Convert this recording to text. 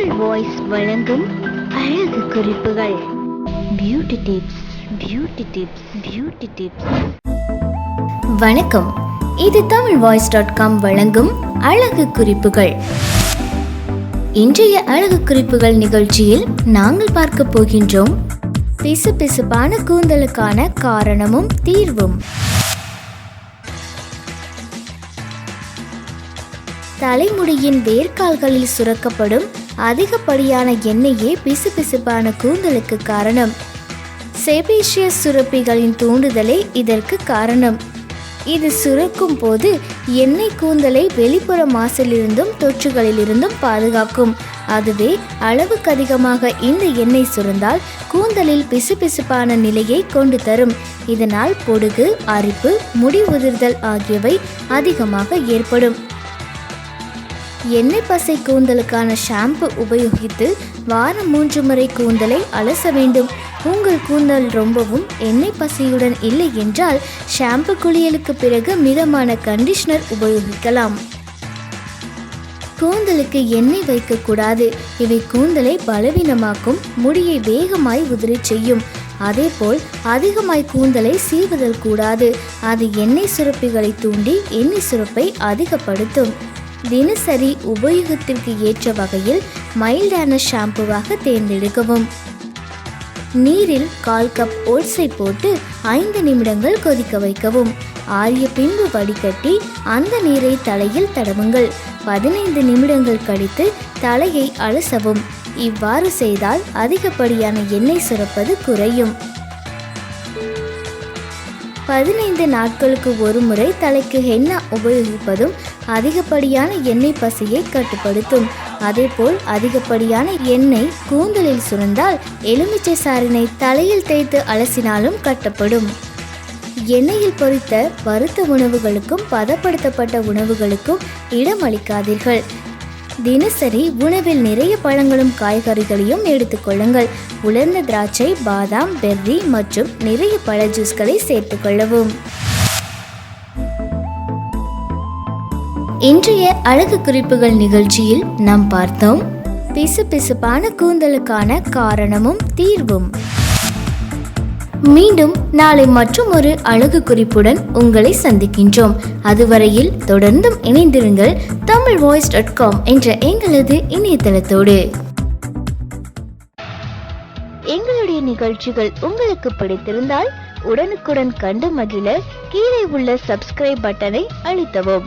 Tamil voice வழங்கும் அழகு குறிப்புகள். Beauty tips beauty tips beauty tips வணக்கம். இது தமிழ் வாய்ஸ் டாட் காம் வழங்கும் அழகு குறிப்புகள். இன்றைய அழகு குறிப்புகள் நிகழ்ச்சியில் நாங்கள் பார்க்க போகின்றோம். பிசு பிசுப்பான கூந்தலுக்கான காரணமும் தீர்வும். தலைமுடியின் வேர்க்கால்களில் சுரக்கப்படும் அதிகப்படியான எண்ணெயே பிசுபிசுப்பான கூந்தலுக்கு காரணம். செபேஷியஸ் சுரப்பிகளின் தூண்டுதலே இதற்கு காரணம். இது சுரக்கும் போது எண்ணெய் கூந்தலை வெளிப்புற மாசிலிருந்தும் தொற்றுகளிலிருந்தும் பாதுகாக்கும். அதுவே அளவுக்கு அதிகமாக இந்த எண்ணெய் சுரந்தால் கூந்தலில் பிசுபிசுப்பான நிலையை கொண்டு தரும். இதனால் பொடுகு அரிப்பு முடி உதிர்தல் ஆகியவை அதிகமாக ஏற்படும். எண்ணெய் பசை கூந்தலுக்கான ஷாம்பு உபயோகித்து வாரம் மூன்று முறை கூந்தலை அலச வேண்டும். உங்கள் கூந்தல் ரொம்பவும் எண்ணெய் பசையுடன் இல்லை என்றால் ஷாம்பு குளியலுக்கு பிறகு மிதமான கண்டிஷனர் உபயோகிக்கலாம். கூந்தலுக்கு எண்ணெய் வைக்கக்கூடாது. இவை கூந்தலை பலவீனமாக்கும் முடியை வேகமாய் உதிரி செய்யும். அதேபோல் அதிகமாய் கூந்தலை சீவுதல் கூடாது. அது எண்ணெய் சுரப்பிகளை தூண்டி எண்ணெய் சுரப்பை அதிகப்படுத்தும். தினசரி உபயோகத்திற்கு ஏற்ற வகையில் மைல்டான ஷாம்புவாக தேர்ந்தெடுக்கவும். நீரில் கால் கப் ஓட்ஸை போட்டு ஐந்து நிமிடங்கள் கொதிக்க வைக்கவும். ஆறிய பின்பு வடிகட்டி அந்த நீரை தலையில் தடவுங்கள். பதினைந்து நிமிடங்கள் கழித்து தலையை அலசவும். இவ்வாறு செய்தால் அதிகப்படியான எண்ணெய் சுரப்பது குறையும். பதினைந்து நாட்களுக்கு ஒரு முறை தலைக்கு ஹென்னா உபயோகிப்பதும் அதிகப்படியான எண்ணெய் பசியை கட்டுப்படுத்தும். அதேபோல் அதிகப்படியான எண்ணெய் கூந்தலில் சுரந்தால் எலுமிச்சை சாறினை தலையில் தேய்த்து அலசினாலும் கட்டப்படும். எண்ணெயில் பொறித்த வறுத்த உணவுகளுக்கும் பதப்படுத்தப்பட்ட உணவுகளுக்கும் இடமளிக்காதீர்கள். தினசரி உணவில் நிறைய பழங்களும் காய்கறிகளையும் எடுத்துக்கொள்ளுங்கள் உலர்ந்த திராட்சை பாதாம் பெர்ரி மற்றும் நிறைய பழ ஜூஸ்களை சேர்த்துக்கொள்ளவும் இன்றைய அழகு குறிப்புகள் நிகழ்ச்சியில் நாம் பார்த்தோம் பிசு பிசுப்பான கூந்தலுக்கான காரணமும் தீர்வும். மீண்டும் நாளை மற்றும் ஒரு அழகு குறிப்புடன் உங்களை சந்திக்கின்றோம். அதுவரையில் தொடர்ந்தும் இணைந்திருங்கள் தமிழ் வாய்ஸ் டாட் காம் என்ற எங்களது இணையதளத்தோடு. எங்களுடைய நிகழ்ச்சிகள் உங்களுக்கு பிடித்திருந்தால் உடனுக்குடன் கண்டு மகிழ கீழே உள்ள சப்ஸ்கிரைப் பட்டனை அழுத்தவும்.